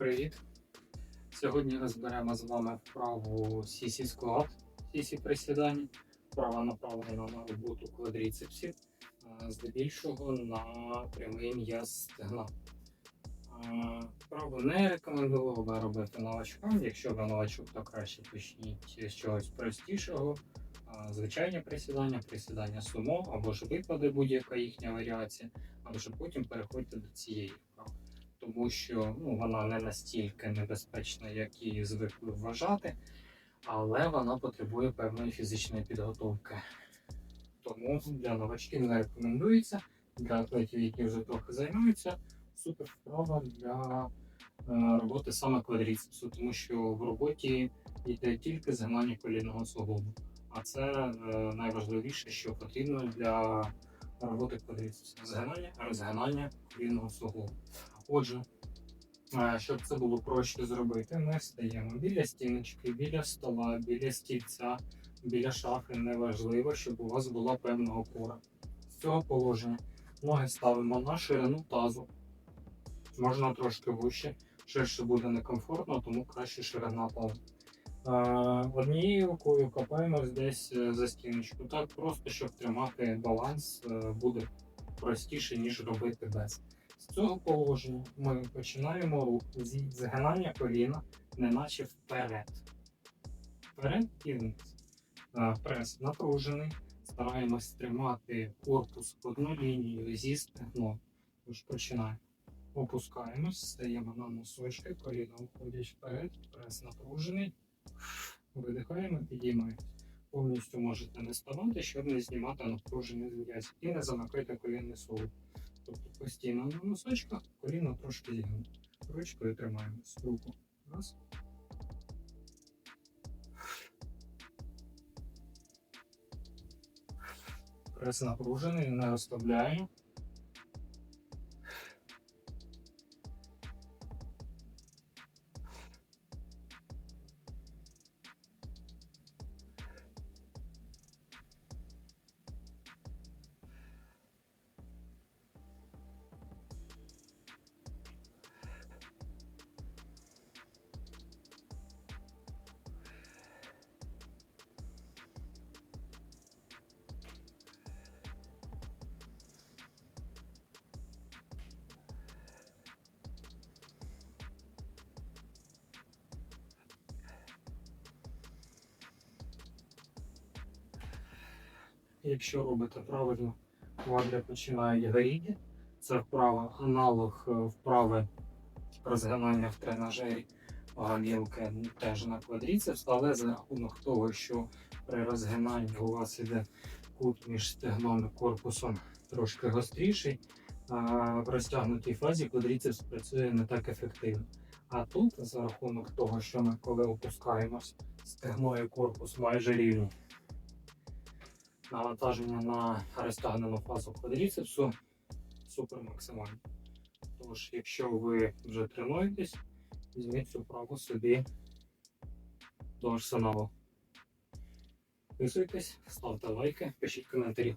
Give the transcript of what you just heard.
Привіт! Сьогодні розберемо з вами вправу CC склад, CC присідань. Вправа направлена на роботу квадріцепсів, здебільшого на прямий м'яз стегна. Вправу не рекомендував би робити новачкам. Якщо ви новачок, то краще почніть з чогось простішого. Звичайні присідання, присідання сумо або ж випади, будь-яка їхня варіація, а вже потім переходьте до цієї вправи тому що ну, вона не настільки небезпечна, як її звикли вважати, але вона потребує певної фізичної підготовки. Тому для новачків не рекомендується, для атлетів, які вже трохи займаються, супер вправа для е, роботи саме квадріцепсу, тому що в роботі йде тільки згинання колінного суглобу. А це е, найважливіше, що потрібно для роботи квадріцепсу. Згинання, розгинання колінного суглобу. Отже, щоб це було проще зробити, ми стаємо біля стіночки, біля стола, біля стільця, біля шафи. Неважливо, щоб у вас була певна опора. З цього положення ноги ставимо на ширину тазу. Можна трошки вище, ширше буде некомфортно, тому краще ширина тазу. Е, Однією рукою копаємось десь е, за стіночку. Так просто, щоб тримати баланс, е, буде простіше, ніж робити без. З цього положення ми починаємо рух зі згинання коліна, неначе вперед. Вперед і вниз. Е, Прес напружений. Стараємось тримати корпус в одну лінію зі стегном. Тож починаємо. Опускаємось, стаємо на носочки, коліна виходять вперед, прес напружений. Видихаємо, підіймаємось. Повністю можете не ставати, щоб не знімати напруження з м'язів і не замикайте колінний суглоб. Тобто постійно на носочках, коліно трошки зігнуто. Ручкою тримаємо руку. Раз. Прес напружений, не розслабляємо. Якщо робите правильно, квадри починають горіти. Це вправа аналог е, вправи розгинання в тренажері гамілки теж на квадріцепс, але за рахунок того, що при розгинанні у вас іде кут між стегном і корпусом трошки гостріший, в розтягнутій фазі квадріцепс працює не так ефективно. А тут, за рахунок того, що ми коли опускаємось, стегно і корпус майже рівні, навантаження на розтягнену фазу квадріцепсу супер максимально. Тож, якщо ви вже тренуєтесь, візьміть цю вправу собі до арсеналу. Підписуйтесь, ставте лайки, пишіть коментарі.